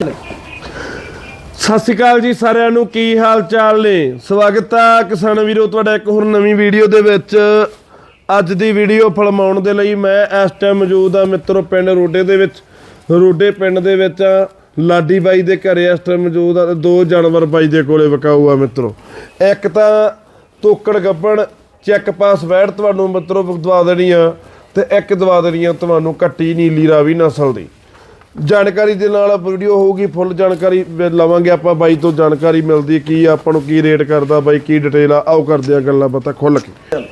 ਸਤਿ ਸ਼੍ਰੀ ਅਕਾਲ ਜੀ ਸਾਰਿਆਂ ਨੂੰ, ਕੀ ਹਾਲ ਚਾਲ ਨੇ? ਸਵਾਗਤ ਆ ਕਿਸਾਨ ਵੀਰੋ, ਤੁਹਾਡਾ ਇੱਕ ਹੋਰ ਨਵੀਂ ਵੀਡੀਓ ਦੇ ਵਿੱਚ। ਅੱਜ ਦੀ ਵੀਡੀਓ ਫਲਮਾਉਣ ਦੇ ਲਈ ਮੈਂ ਇਸ ਟਾਈਮ ਮੌਜੂਦ ਆ ਮਿੱਤਰੋ, ਪਿੰਡ ਰੋਡੇ ਦੇ ਵਿੱਚ। ਰੋਡੇ ਪਿੰਡ ਦੇ ਵਿੱਚ ਆ, ਲਾਡੀ ਬਾਈ ਦੇ ਘਰੇ ਇਸ ਟਾਈਮ ਮੌਜੂਦ ਆ ਤੇ ਦੋ ਜਾਨਵਰ ਬਾਈ ਦੇ ਕੋਲੇ ਵਿਕਾਊ ਆ ਮਿੱਤਰੋ। ਇੱਕ ਤਾਂ ਤੋਕੜ ਗੱਬਣ ਚੈੱਕ ਪਾਸ ਵੈੜ ਤੁਹਾਨੂੰ ਮਿੱਤਰੋ ਦਵਾ ਦੇਣੀ ਆ ਤੇ ਇੱਕ ਦਵਾ ਦੇਣੀ ਆ, ਤੁਹਾਨੂੰ ਕੱਟੀ ਨੀਲੀ ਰਾਵੀ ਨਸਲ ਦੀ। ਜਾਣਕਾਰੀ ਦੇ ਨਾਲ ਵੀਡੀਓ ਹੋਊਗੀ ਫੁੱਲ ਜਾਣਕਾਰੀ ਲਵਾਂਗੇ ਆਪਾਂ ਬਾਈ ਤੋਂ ਜਾਣਕਾਰੀ ਮਿਲਦੀ ਕੀ ਆ, ਆਪਾਂ ਨੂੰ ਕੀ ਰੇਟ ਕਰਦਾ ਬਾਈ ਕੀ ਡਿਟੇਲ ਆ ਆਓ ਕਰਦੇ ਆ ਗੱਲਾਂ ਬਾਤਾਂ ਖੁੱਲ ਕੇ।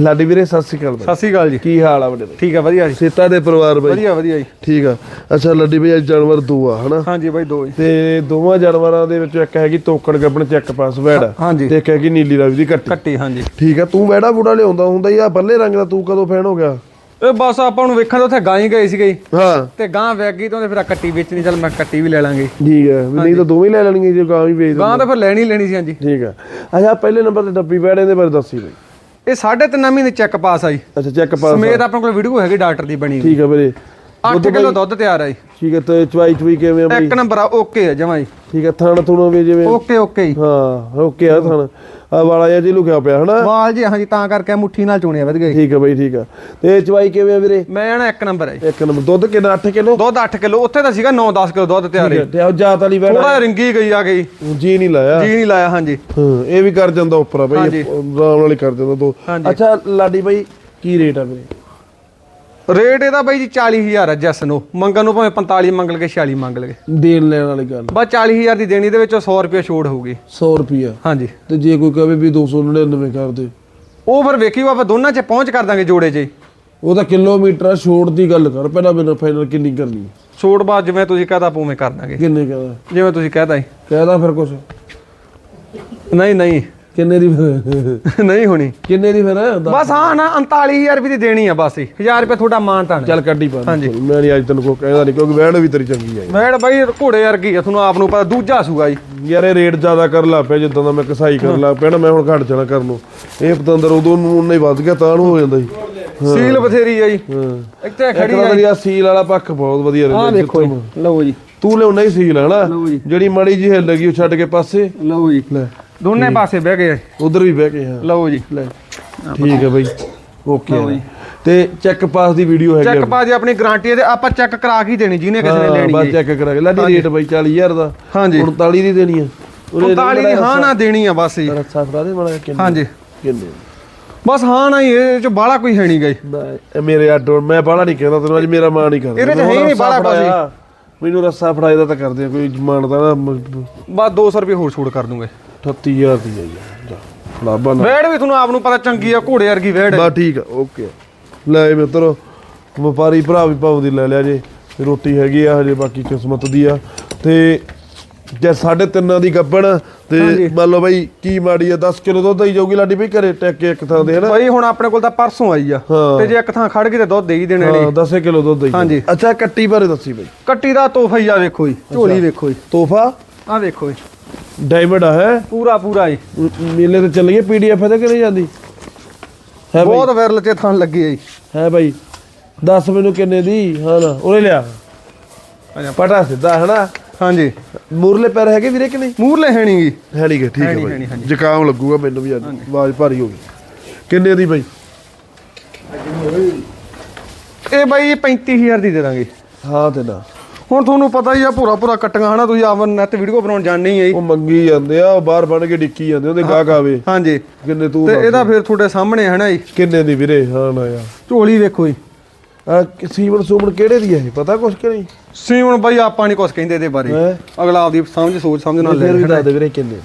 ਲਾਡੀ ਵੀਰੇ ਸਤਿ ਸ਼੍ਰੀ ਅਕਾਲ ਬਾਈ। ਸਤਿ ਸ਼੍ਰੀ ਅਕਾਲ ਜੀ। ਕੀ ਹਾਲ ਆ ਵੱਡੇ ਬਾਈ? ਠੀਕ ਹੈ ਵਧੀਆ ਜੀ। ਸੇਤਾ ਦੇ ਪਰਿਵਾਰ ਬਾਈ। ਵਧੀਆ ਵਧੀਆ ਜੀ। ਠੀਕ ਆ। ਅੱਛਾ ਲੱਡੀ ਬਾਈ ਅੱਜ ਜਾਨਵਰ ਦੋ ਆ ਹਨਾ? ਹਾਂਜੀ ਬਾਈ ਦੋ ਜੀ। ਤੇ ਦੋਵਾਂ ਜਾਨਵਰਾਂ ਦੇ ਵਿੱਚ ਇੱਕ ਹੈਗੀ ਤੋਕੜ ਗੱਬਣ ਚੈੱਕ ਪਾਸ ਵੈੜ। ਤੇ ਇੱਕ ਹੈਗੀ ਨੀਲੀ ਰਾਵੀ ਦੀ ਕੱਟੀ। ਕੱਟੀ ਹਾਂਜੀ। ਠੀਕ ਆ ਤੂੰ ਵੈੜਾ ਬੂੜਾ ਲਿਆਉਂਦਾ ਹੁੰਦਾ ਹੀ ਆ ਬੱਲੇ ਰੰਗ ਦਾ ਤੂੰ ਕਦੋਂ ਫੈਨ ਹੋ ਗਿਆ? ਇਹ ਬਸ ਆਪਾਂ ਨੂੰ ਵੇਖਣ ਤੋਂ ਉੱਥੇ ਗਾਂ ਹੀ ਗਏ ਸੀਗੇ ਜੀ। ਹਾਂ। ਤੇ ਗਾਂ ਵੈਗ ਗਈ ਤਾਂ ਉਹਨੇ ਫਿਰ ਆਹ ਕੱਟੀ ਵੇਚਣੀ ਚੱਲ ਮੈਂ ਕੱਟੀ ਵੀ ਲੈ ਲਾਂਗੇ। ਠੀਕ ਵੀ ਨਹੀਂ ਤਾਂ ਦੋਵੇਂ ਲੈ ਲੈਣਗੇ ਜੇ ਗਾਂ ਵੀ ਵੇਚ ਦਿੰਦੇ। ਗਾਂ ਤਾਂ ਫਿਰ ਲੈਣੀ ਲੈਣੀ ਸੀ ਹਾਂਜੀ। ਠੀਕ ਆ ਅੱਛਾ ਪਹਿਲੇ ਨੰਬਰ ਤੇ ਡੱਬੀ ਵੈੜੇ ਦੇ ਬਾਰੇ ਦੱਸੀ ਬਈ। ਇਹ ਸਾਢੇ ਤਿੰਨ ਮਹੀਨੇ ਚੈੱਕ ਪਾਸ ਆਈ ਅੱਛਾ ਚੈੱਕ ਪਾਸ ਸਮੇਤ ਆਪਣੇ ਕੋਲ ਵੀਡੀਓ ਹੈਗੀ ਡਾਕਟਰ ਦੀ ਬਣੀ ਠੀਕ ਆ ਵੀਰੇ। 8 ਕਿਲੋ ਦੁੱਧ ਤਿਆਰ ਆ ਜੀ। ਠੀਕ ਹੈ ਤੇ ਚਵਾਈ ਚਵਾਈ ਕਿਵੇਂ ਆ ਬਈ? ਇੱਕ ਨੰਬਰ ਆ ਓਕੇ ਆ ਜਮਾ ਜੀ। ਠੀਕ ਹੈ ਥਣ ਥੁਣੋ ਵੀ ਜਿਵੇਂ ਓਕੇ ਓਕੇ ਜੀ। ਹਾਂ ਓਕੇ ਆ ਥਣ। ਵਾਲਾ ਜਿਹਾ ਜੀ ਲੁਕਿਆ ਪਿਆ ਹਨਾ? ਵਾਲ ਜੀ ਹਾਂਜੀ ਤਾਂ ਕਰਕੇ ਮੁੱਠੀ ਨਾਲ ਚੁਣਿਆ ਵਧ ਗਏ ਠੀਕ ਆ ਬਈ ਠੀਕ ਆ। ਤੇ ਚਵਾਈ ਕਿਵੇਂ ਆ ਵੀਰੇ? ਮੈਂ ਨਾ ਇੱਕ ਨੰਬਰ ਜੀ। ਇੱਕ ਨੰਬਰ। ਦੁੱਧ ਕਿੰਨਾ 8 ਕਿਲੋ? ਦੁੱਧ 8 ਕਿਲੋ ਉੱਥੇ ਤਾਂ ਸੀਗਾ 9-10 ਕਿਲੋ ਦੁੱਧ ਤਿਆਰ ਹੈ। ਤੇ ਉਹ ਜਾਤ ਵਾਲੀ ਵੈੜ ਥੋੜਾ ਰਿੰਗੀ ਗਈ ਆ ਗਈ। ਜੀ ਨਹੀਂ ਲਾਇਆ। ਜੀ ਨਹੀਂ ਲਾਇਆ ਹਾਂਜੀ। ਹਾਂ ਇਹ ਵੀ ਕਰ ਜਾਂਦਾ ਉੱਪਰ ਆ ਬਈ। ਆਰਾਮ ਨਾਲ ਹੀ ਕਰ ਜਾਂਦਾ ਦੋ। ਅੱਛਾ ਲਾਡੀ ਬਾਈ ਕੀ ਰੇਟ ਆ ਵੀਰੇ? ਰੇਟ ਇਹਦਾ ਬਾਈ ਜੀ 40000 ਹੈ ਜੈਸ ਨੂੰ। ਮੰਗਣ ਨੂੰ ਭਾਵੇਂ 45 ਮੰਗ ਲਗੇ 46 ਮੰਗ ਲਗੇ ਦੇਣ ਲੈਣ ਵਾਲੀ ਗੱਲ। ਬਸ 40000 ਦੀ ਦੇਣੀ ਦੇ ਵਿੱਚੋਂ 100 ਰੁਪਏ ਛੋੜ ਹੋਊਗੀ। 100 ਰੁਪਿਆ ਹਾਂਜੀ। ਤੇ ਜੇ ਕੋਈ ਕਹੇ ਵੀ 299 ਕਰ ਦੇ। ਉਹ ਫਿਰ ਵੇਖੀਓ ਆਪਾਂ ਦੋਨਾਂ 'ਚ ਪਹੁੰਚ ਕਰ ਦਾਂਗੇ ਜੋੜੇ 'ਚ। ਉਹ ਤਾਂ ਕਿਲੋਮੀਟਰ ਛੋੜ ਦੀ ਗੱਲ ਕਰ ਪਹਿਲਾਂ ਮੈਨੂੰ ਫਾਈਨਲ ਕਿੰਨੀ ਕਰਨੀ? ਛੋੜ ਬਾਅਦ ਜਿਵੇਂ ਤੁਸੀਂ ਕਹਤਾ ਪੂਵੇਂ ਕਰ ਦਾਂਗੇ। ਕਿੰਨੇ ਕਹਦਾ ਜਿਵੇਂ ਤੁਸੀਂ ਕਹਤਾ ਹੀ ਕਹਿਦਾ ਫਿਰ ਕੁਛ? ਨਹੀਂ ਨਹੀਂ। ਕਿੰਨੇ ਦੀ ਫਿਰ? ਨਹੀਂ ਹੋਣੀ। ਕਿੰਨੇ ਦੀ ਫਿਰ? ਦੱਸ। ਬਸ ਹਾਂ ਨਾ 39000 ਰੁਪਏ ਦੀ ਦੇਣੀ ਆ ਬਸ ਹੀ 1000 ਰੁਪਏ ਤੁਹਾਡਾ ਮਾਨ ਤਾਣ ਚੱਲ ਕੱਢੀ ਪਾ ਹਾਂਜੀ। ਮੈਂ ਨਹੀਂ ਅੱਜ ਤੈਨੂੰ ਕੋਈ ਕਹਿੰਦਾ ਨਹੀਂ ਕਿਉਂਕਿ ਵੈਣ ਵੀ ਤੇਰੀ ਚੰਗੀ ਆਈ ਮੈਡ ਬਾਈ ਘੋੜੇ ਵਰਗੀ ਆ ਤੁਹਾਨੂੰ ਆਪ ਨੂੰ ਪਤਾ ਦੂਜਾ ਸੂਗਾ ਜੀ। ਯਾਰ ਇਹ ਰੇਟ ਜ਼ਿਆਦਾ ਕਰ ਲਾ ਪਿਆ ਜਿੱਦਾਂ ਦਾ ਮੈਂ ਕਸਾਈ ਕਰ ਲਾ ਪਿਆ ਨਾ ਮੈਂ ਹੁਣ ਘਟ ਜਾਣਾ ਕਰਨ ਨੂੰ। ਇਹ ਪਤੰਦਰ ਉਦੋਂ ਨੂੰ ਉਨਾ ਹੀ ਵੱਧ ਗਿਆ ਤਾਂ ਨੂੰ ਹੋ ਜਾਂਦਾ ਜੀ ਸੀਲ ਬਥੇਰੀ ਆ ਜੀ। ਹਾਂ। ਇੱਥੇ ਖੜੀ ਆ ਤੇਰੀ ਆ ਸੀਲ ਵਾਲਾ ਪੱਖ ਬਹੁਤ ਵਧੀਆ ਆ ਰਹਿੰਦਾ ਜੀ ਲਓ ਜੀ। ਤੂੰ ਲਿਆਉਣਾ ਹੀ ਸੀਲ ਹੈ ਨਾ ਲਓ ਜੀ। ਜਿਹੜੀ ਮਾੜੀ ਜੀ ਹਿੱਲ ਗਈ ਉਹ ਛੱਡ ਕੇ ਪਾਸੇ। ਲਓ ਜੀ। ਲੈ। ਦੋਨੇ ਪਾਸੇ ਬਹਿ ਗਏ। ਉਧਰ ਵੀ ਬਹਿ ਕੇ ਹਾਂ। ਲਓ ਜੀ। ਲੈ। ਠੀਕ ਹੈ ਬਈ। ਓਕੇ ਤੇ ਚੈੱਕ ਪਾਸ ਦੀ ਵੀਡੀਓ ਹੈਗੀ ਚੈੱਕ ਪਾ ਜੀ ਆਪਣੀ ਗਾਰੰਟੀ ਤੇ ਆਪਾਂ ਚੈੱਕ ਕਰਾ ਕੇ ਹੀ ਦੇਣੀ ਜਿਹਨੇ ਕਿਸੇ ਨੇ ਹਾਂ, ਲੈਣੀ ਬਸ ਹੈ। ਚੈੱਕ ਕਰਾ ਕੇ। ਲਾਡੀ ਰੇਟ ਬਈ 40000 ਦਾ। ਹਾਂਜੀ। 39 ਦੀ ਦੇਣੀ ਆ 45 ਦੀ ਹਾਂ ਨਾ ਦੇਣੀ ਆ ਬਸ ਜੀ। ਰੱਸਾ ਫੜਾ ਦੇ ਮਾੜਾ ਕਿੰਨੇ ਹਾਂਜੀ। ਕਿੰਨੇ? ਬਸ ਹਾਂ ਨਾ ਹੀ ਇਹ ਚ ਬਾਹਲਾ ਕੋਈ ਹੈ ਨਹੀਂ ਗਈ ਮੇਰੇ ਆਡੋ ਮੈਂ ਬਾਹਲਾ ਨਹੀਂ ਕਹਿੰਦਾ ਤੈਨੂੰ ਅੱਜ ਮੇਰਾ ਮਾਂ ਨਹੀਂ ਕਰਦਾ। ਇਹਦੇ 'ਚ ਹੈ ਹੀ ਨਹੀਂ ਬਾਹਲਾ ਕੁਛ ਮੈਨੂੰ ਰੱਸਾ ਫੜਾਇਦਾ ਤਾਂ ਕਰਦੇ ਕੋਈ ਮੰਨਦਾ ਨਾ। ਬਸ 200 ਰੁਪਏ ਹੋਰ ਛੋੜ ਕਰ ਦੂੰਗੇ। 38000 ਦੀ ਆਈ ਆ। ਲਾਭਾ ਨਾ ਵੇੜ ਵੀ ਤੁਹਾਨੂੰ ਆਪ ਨੂੰ ਪਤਾ ਚੰਗੀ ਆ ਘੋੜੇ ਵਰਗੀ ਵੇੜ। ਬਾ ਠੀਕ ਆ ਓਕੇ। ਲੈ ਮਿੱਤਰੋ ਵਪਾਰੀ ਭਰਾ ਵੀ ਭਾਉ ਦੀ ਲੈ ਲਿਆ ਜੇ। ਰੋਟੀ ਹੈਗੀ ਆ ਹਜੇ ਬਾਕੀ ਕਿਸਮਤ ਦੀ ਆ। ਤੇ ਜੇ ਸਾਢੇ ਤਿੰਨਾਂ ਦੀ ਗੱਬਣ ਤੇ ਮੰਨ ਲਓ ਬਈ ਕੀ ਮਾੜੀ ਆ 10 ਕਿਲੋ ਦੁੱਧ ਹੀ ਜਾਊਗੀ ਲਾਡੀ ਬਈ ਘਰੇ ਟੈਕ ਕੇ ਇੱਕ ਥਾਂ ਦੇ ਹਨਾ? ਬਾਈ ਹੁਣ ਆਪਣੇ ਕੋਲ ਤਾਂ ਪਰਸੋਂ ਆਈ ਆ। ਤੇ ਜੇ ਇੱਕ ਥਾਂ ਖੜ ਗਈ ਤੇ ਦੁੱਧ ਦੇ ਹੀ ਦੇਣੇ ਨੇ ਹਾਂ 10 ਕਿਲੋ ਦੁੱਧ ਹੀ ਹਾਂਜੀ। ਅੱਛਾ ਕੱਟੀ ਬਾਰੇ ਦੱਸੀ ਬਈ। ਕੱਟੀ ਦਾ ਤੋਹਫਾ ਹੀ ਆ ਵੇਖੋ ਜੀ ਝੋਲੀ ਵੇਖੋ ਜੀ। ਤੋਹਫਾ? ਆ ਵੇਖੋ ਜੀ। ਡਾਇਮੰਡ ਆ ਹੈ? ਪੂਰਾ ਪੂਰਾ ਜੀ। ਮੇਲੇ ਤੇ ਚੱਲ ਗਏ ਪੀਡੀਐਫ ਤੇ ਕਿ ਨਹੀਂ ਜਾਂਦੀ? ਹੈ ਬਈ। ਬਹੁਤ ਵਿਰਲ ਤੇ ਥਾਂ ਲੱਗੀ ਆ ਜੀ। ਹੈ ਬਈ। ਦੱਸ ਮੈਨੂੰ ਕਿੰਨੇ ਦੀ? ਹਾਂ ਨਾ ਉਹਨੇ ਲਿਆ। ਪਟਾ ਸਿੱਧਾ ਹਨਾ ਹਾਂਜੀ। ਮੂਰਲੇ ਪੈਰ ਹੈਗੇ ਵੀਰੇ ਕਿ ਨਹੀਂ? ਮੂਰਲੇ ਹੈਣੀਗੀ ਹੈ ਨਹੀਂ ਗੇ ਠੀਕ ਹੈ ਹੈ ਨੀ, ਹੈ ਬਾਈ। ਜ਼ੁਕਾਮ ਲੱਗੂਗਾ ਮੈਨੂੰ ਵੀ ਅੱਜ। ਆਵਾਜ਼ ਭਾਰੀ ਹੋ ਗਈ। ਕਿੰਨੇ ਦੀ ਬਾਈ? ਇਹ ਬਾਈ 35000 ਦੀ ਦੇ ਦਾਂਗੇ। ਹਾਂ ਤੇ ਨਾ। ਹੁਣ ਤੁਹਾਨੂੰ ਪਤਾ ਹੀ ਆ ਪੂਰਾ ਪੂਰਾ ਕੱਟੀਆਂ ਹਨਾ ਤੁਸੀਂ ਆਵਨ ਨੈਟ ਵੀਡੀਓ ਬਣਾਉਣ ਜਾਣਦੇ ਹੀ ਆ ਜੀ। ਉਹ ਮੰਗੀ ਜਾਂਦੇ ਆ ਉਹ ਬਾਹਰ ਬਣ ਕੇ ਡਿੱਕੀ ਜਾਂਦੇ ਉਹਦੇ ਗਾਹਕ ਆਵੇ। ਹਾਂਜੀ। ਕਿੰਨੇ ਤੂੰ ਤੇ ਦੱਸ। ਇਹਦਾ ਫਿਰ ਤੁਹਾਡੇ ਸਾਹਮਣੇ ਹੈ ਨਾ ਜੀ। ਕਿੰਨੇ ਦੀ ਵੀਰੇ? ਹਾਂ ਨਾ ਯਾਰ। ਝੋਲੀ ਵੇਖੋ ਜੀ। ਆ ਸੀਮਨ ਸੂਮਨ ਕਿਹੜੇ ਦੀ ਹੈ ਇਹ? ਪਤਾ ਕੁਛ ਕਿ ਨਹੀਂ? ਸੀਮਣ ਬਾਈ ਆਪਾਂ ਨਹੀਂ ਕੁਝ ਕਹਿੰਦੇ ਇਹਦੇ ਬਾਰੇ। ਹੈਂ? ਅਗਲਾ ਆਪਦੀ ਸਮਝ ਸੋਚ ਸਮਝ ਨਾਲ ਲੈ ਫਿਰ ਵੀ ਲੈਣਾ। ਦੱਸ ਦੇ ਵੀਰੇ ਕਿੰਨੇ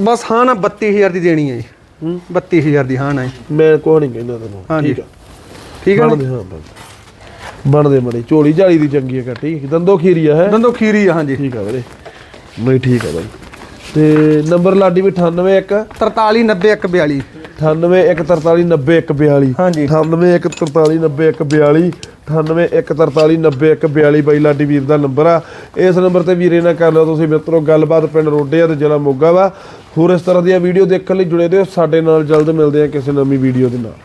ਬਸ ਹਾਂ ਨਾ 32000 ਦੀ ਦੇਣੀ ਹੈ ਜੀ। ਹੂੰ? 32000 ਦੀ ਹਾਂ ਨਾ ਜੀ। ਮੈਂ ਕੋਈ ਨਹੀਂ ਕਹਿੰਦਾ ਤੈਨੂੰ। ਹਾਂਜੀ। ਠੀਕ ਹੈ ਨਾ? ਬਣਦੇ ਹਾਂ ਬਣ- ਬਣਦੇ ਮੜੀ ਝੋਲੀ ਝਾਲੀ ਦੀ ਚੰਗੀ ਹੈ ਕੱਟੀ ਦੰਦੋ ਖੀਰੀਆ ਹੈ? ਦੰਦੋ ਖੀਰੀ ਆ ਹਾਂਜੀ। ਠੀਕ ਆ ਵੀਰੇ। ਨਹੀਂ ਠੀਕ ਆ ਬਾਈ। ਤੇ ਨੰਬਰ ਲਾਡੀ ਵੀ 981 43 90 142 9814390142 ਹਾਂਜੀ। 9814390142 9814390142 ਬਾਈ ਲਾਡੀ ਵੀਰ ਦਾ ਨੰਬਰ ਆ। ਇਸ ਨੰਬਰ ਤੇ ਵੀਰੇ ਨਾਲ ਕਰ ਲਓ ਤੁਸੀਂ ਮਿੱਤਰੋ ਗੱਲਬਾਤ ਪਿੰਡ ਰੋਡੇ ਆ ਤੇ ਜ਼ਿਲ੍ਹਾ ਮੋਗਾ ਵਾ। ਹੋਰ ਇਸ ਤਰ੍ਹਾਂ ਦੀਆਂ ਵੀਡੀਓ ਦੇਖਣ ਲਈ ਜੁੜੇ ਰਹੋ। ਸਾਡੇ ਨਾਲ ਜਲਦ ਮਿਲਦੇ ਆ ਕਿਸੇ ਨਵੀਂ ਵੀਡੀਓ ਦੇ ਨਾਲ।